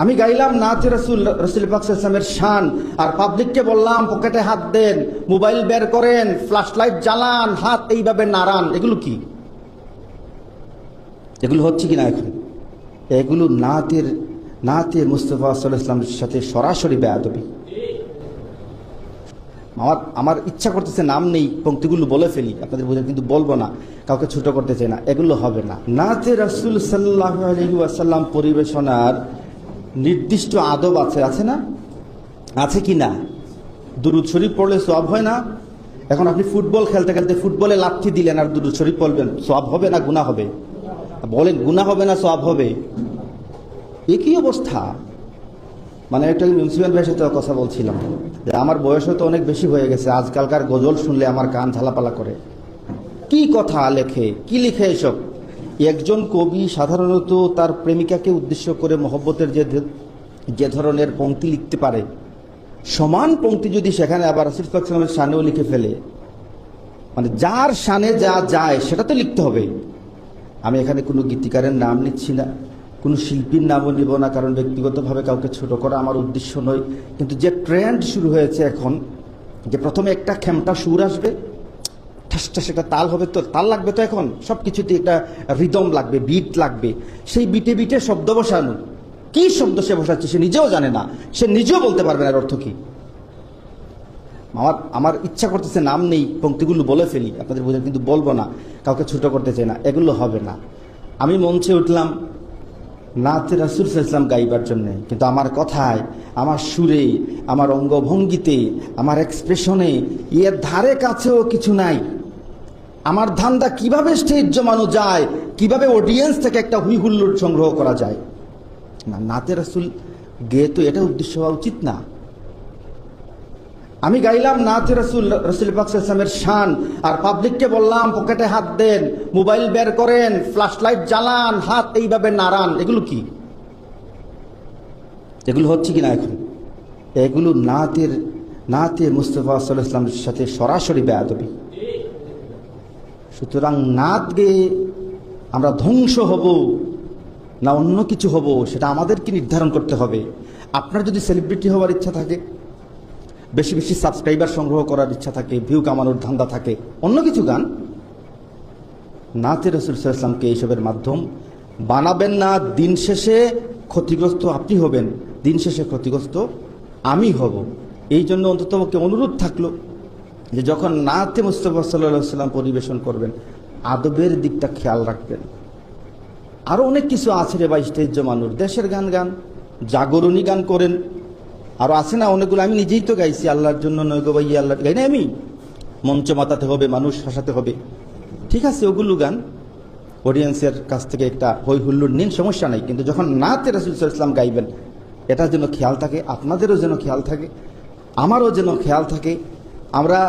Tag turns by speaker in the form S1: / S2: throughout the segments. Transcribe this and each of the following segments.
S1: আমি গাইলাম নাচে রসুল রসুল পাকসামের শান। আর পাবলিককে বললাম, পকেটে হাত দেন মোবাইল বের করেন ফ্ল্যাশ লাইট জ্বালান, হাত এইভাবে নাড়ান। এগুলো কি? এগুলো হচ্ছে কি না এখন? এগুলো নাতের নাতে মুস্তফা সাল্লাহ ইসলামের সাথে সরাসরি বেয়াদবি। আমার আমার ইচ্ছা করতেছে নাম নেই, পঙ্ক্তিগুলো বলে ফেলি, আপনাদের বোঝা কিন্তু বলব না, কাউকে ছোট করতে চাই না, এগুলো হবে না। নাতে রাসুল সাল্লাহ আলহি আসাল্লাম পরিবেশনার নির্দিষ্ট আদব আছে আছে না? আছে কি না? দুরুদ শরীফ পড়লে সব হয় না? এখন আপনি ফুটবল খেলতে খেলতে ফুটবলে লাথি দিলেন আর দুরুদ শরীফ পড়বেন সব হবে না গুণা হবে? বলেন গুণা হবে না সব হবে? এ কি অবস্থা? মানে একটা মিউনিসিপ্যাল ভাইয়ের সাথে কথা বলছিলাম, যে আমার বয়সও তো অনেক বেশি হয়ে গেছে, আজকালকার গজল শুনলে আমার কান ঝালাপালা করে। কি কথা লেখে? কি লিখে এসব? একজন কবি সাধারণত তার প্রেমিকাকে উদ্দেশ্য করে মহব্বতের যে যে ধরনের পংক্তি লিখতে পারে। সমান পংক্তি যদি সেখানে আবার আসিফ ইসলামের সানেও লিখে ফেলে মানে যার সানে যা যায় সেটা তো লিখতে হবে। আমি এখানে কোনো গীতিকারের নাম নিচ্ছি না, কোনো শিল্পীর নামও নিব না, কারণ ব্যক্তিগতভাবে কাউকে ছোট করা আমার উদ্দেশ্য নয়। কিন্তু যে ট্রেন্ড শুরু হয়েছে এখন, যে প্রথমে একটা খেমটা সুর আসবে ঠাসটা সেটা তাল হবে তো তাল লাগবে তো এখন। সব কিছুতে একটা রিদম লাগবে বিট লাগবে। সেই বিটে বিটে শব্দ বসানো। কি শব্দ সে বসাচ্ছে সে নিজেও জানে না। সে নিজেও বলতে পারবে না এর অর্থ কি। আমার আমার ইচ্ছা করতেছে নাম নেই, পঙ্ক্তিগুলো বলে ফেলি। আপনাদের বোঝা কিন্তু বলব না। কাউকে ছোট করতে চাই না। এগুলো হবে না। আমি মঞ্চে উঠলাম। নাতে রাসুল ইসলাম গাইবার জন্য। কিন্তু আমার কথায়, আমার সুরে, আমার অঙ্গভঙ্গিতে, আমার এক্সপ্রেশনে এর ধারে কাছেও কিছু নাই। আমার ধান্দা কীভাবে স্টেজ জমানো যায়? কীভাবে অডিয়েন্স থেকে একটা হুই হুল্লোড় সংগ্রহ করা যায়? না, নাতে রাসুল, গেয়ে তো এটা উদ্দেশ্য হওয়া উচিত না। আমি গাইলাম নাচে রসুল রসুল পাকসামের শান। আর পাবলিককে বললাম, পকেটে হাত দেন, মোবাইল বের করেন ফ্ল্যাশ লাইট জ্বালান, হাত এইভাবে নাড়ান। এগুলো কি? এগুলো হচ্ছে কি না এখন? এগুলো নাতের, নাতে মুস্তফা সাল্লাহ ইসলামের সাথে সরাসরি বেয়াদবি। সুতরাং নাত গেয়ে আমরা ধ্বংস হব না অন্য কিছু হব, সেটা আমাদেরকে নির্ধারণ করতে হবে। আপনার যদি সেলিব্রিটি হওয়ার ইচ্ছা থাকে, বেশি বেশি সাবস্ক্রাইবার সংগ্রহ করার ইচ্ছা থাকে ভিউ কামানোর ধান্দা থাকে, অন্য কিছু গান, নাতে রসুল ইসলামকে এইসবের মাধ্যম বানাবেন না, দিন শেষে ক্ষতিগ্রস্ত আপনি হবেন, দিন শেষে ক্ষতিগ্রস্ত আমি হব। এই জন্য অন্তত ওকে অনুরোধ থাকল যে যখন নাতে মুস্তফা সাল্লাম পরিবেশন করবেন, আদবের দিকটা খেয়াল রাখবেন। আরও অনেক কিছু আছে রে বা স্টেজ মানুষ দেশের গান গান, জাগরণী গান করেন। আরও আছে না অনেকগুলো, আমি নিজেই তো গাইছি, আল্লাহর জন্য নয় গো ভাই আল্লাহ গাই না আমি? মঞ্চ মাতাতে হবে, মানুষ হাসাতে হবে। ঠিক আছে, ওগুলো গান। অডিয়েন্সের কাছ থেকে একটা হই হুল্লুর নিন সমস্যা নাই, কিন্তু যখন নাতে রাসুল ইসলাম গাইবেন, এটার জন্য খেয়াল থাকে, আপনাদেরও যেন খেয়াল থাকে, আমারও যেন খেয়াল থাকে আমরা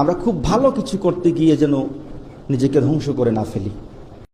S1: আমরা খুব ভালো কিছু করতে গিয়ে যেন নিজেকে ধ্বংস করে না ফেলি।